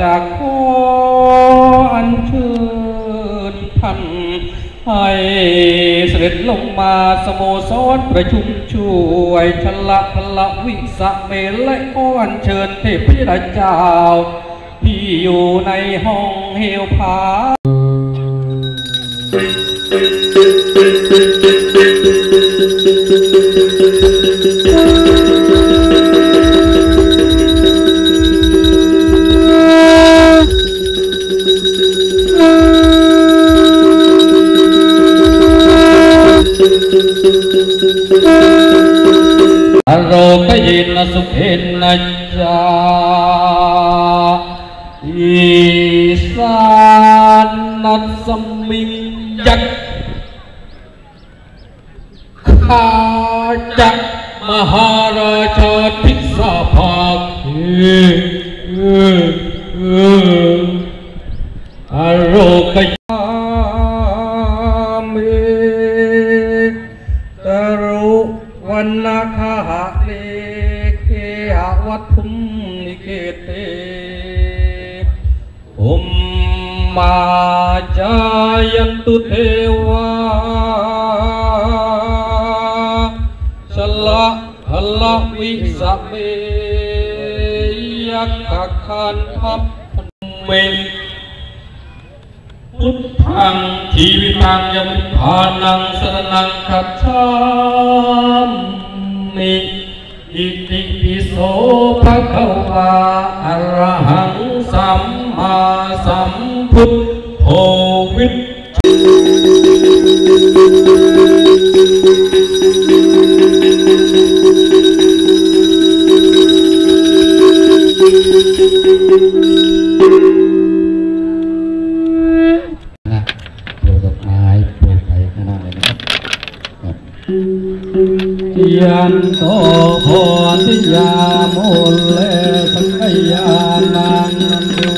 จากขออัญเชิญท่านให้เสด็จลงมาสโมสรประชุมช่วยชละพละวิสะเมและขออัญเชิญเทพยดาเจ้า ที่อยู่ในห้องเฮวผา คยินสุเห็นนะจาอีสานนัสสมิง มาจายันตุเทวาสละหละวิสะเมยักขคันพับเมพุทธังชีวิตังยมุทานังสรนังคัจฉามิอิติปิโสภะคะวาอะระหังสัม มาสัมพุทโธวิชนะปลูกดอกไม้ปลูกไปข้างหน้าเลยนะครับครับยันโตโพธิยาโมลเลสังขยานังนันทวานันโ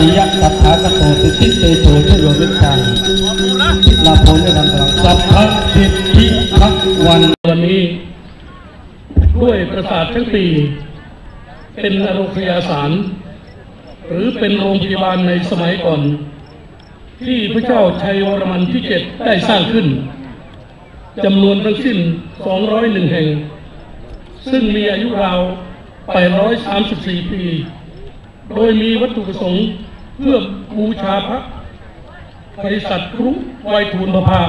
ริยะตัทธาคโตสิทธิเตโชชโยวิจังลาโพนิรันตรังสัพพะสิทธิพักวันวันนี้ด้วยประสาททั้งปีเป็นโรงพยาสาร หรือเป็นโรงพยาบาลในสมัยก่อน ที่พระเจ้าชัยวรมันที่เจ็ดได้สร้างขึ้นจำนวนทั้งสิ้น 201 แห่ง ซึ่งมีอายุราว 834 ปี โดยมีวัตถุประสงค์เพื่อบูชาพระไพศาลครุไวยทูลประภา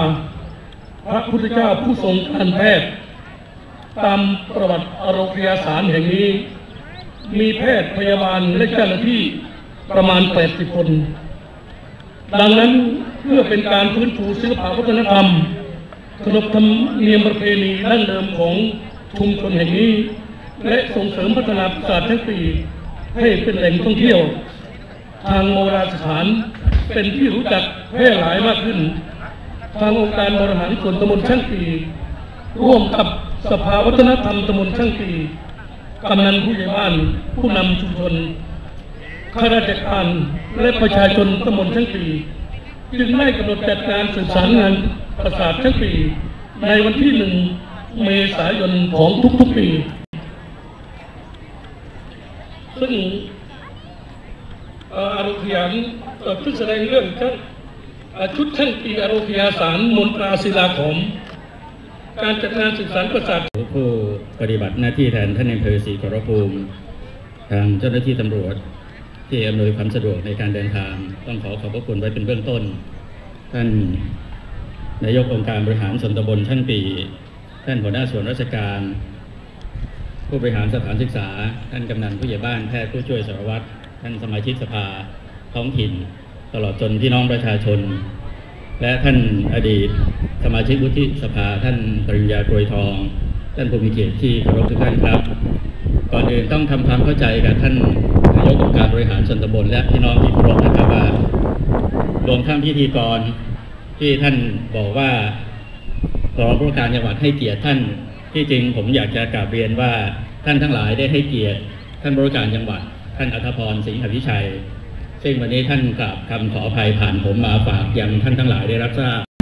พระพุทธเจ้าผู้ทรงการแพทย์ ตามประวัติโรงพยาสารแห่งนี้ มีแพทย์พยาบาลและเจ้าหน้าที่ประมาณ 80 คน ดังนั้นเพื่อเป็นการฟื้นฟูศิลปวัฒนธรรมขนบธรรมเนียมประเพณีดั้งเดิมของชุมชนแห่งนี้ และส่งเสริมพัฒนาศาสตร์ทั้งปี ให้เป็นแหล่งท่องเที่ยว ทางโบราณสถานเป็นที่รู้จักแพร่หลายมากขึ้น ทางองค์การบริหารส่วนตำบลช่างปีร่วมกับสภาวัฒนธรรมตำบลช่างปีกำนันผู้ใหญ่บ้านผู้นำชุมชนข้าราชการและประชาชนตำบลช่างปีจึงได้กำหนดจัดการสื่อสารงานประสาทช่างปีในวันที่หนึ่งเมษายนของทุกๆปี ซึ่งเอ่ออารมณ์ขยันเอ่อเพิ่งแสดงเรื่องช่างเอ่อชุดช่างปีอารมณ์ขยาสารมนตราศิลาขอมการจัดงานสื่อสารประสาทผู้ปฏิบัติหน้าที่แทนท่านในอำเภอศรีขอรภูมิ ทางเจ้าหน้าที่ตำรวจ ที่อำนวยความสะดวกในการเดินทาง ต้องขอขอบพระคุณไว้เป็นเบื้องต้น ท่านนายกองค์การบริหารส่วนตำบลช่างปี ท่านหัวหน้าส่วนราชการ ผู้บริหารสถานศึกษา ท่านกำนันผู้ใหญ่บ้านแพทย์ผู้ช่วยสารวัตรท่านสมาชิกสภาท้องถิ่น ตลอดจนพี่น้องประชาชน และท่านอดีต สมาชิกวุฒิสภา ท่านปริญญาโปรยทอง ท่านผู้มีเกียรติที่เคารพทุกท่านครับ ก่อนอื่นต้องทำความเข้าใจกับท่านนายกองค์การบริหารส่วนตำบลและพี่น้องที่เคารพนะครับว่ารวมทั้งพิธีกรที่ท่านบอกว่า รองผู้ว่าการจังหวัดให้เกียรติท่าน ที่จริงผมอยากจะกราบเรียนว่าท่านทั้งหลายได้ให้เกียรติ ท่านผู้ว่าการจังหวัด ท่านอัธพรสิงห์อภิชัย ซึ่งวันนี้ท่านกราบคำขออภัยผ่านผมมาฝากยังท่านทั้งหลายได้รับทราบ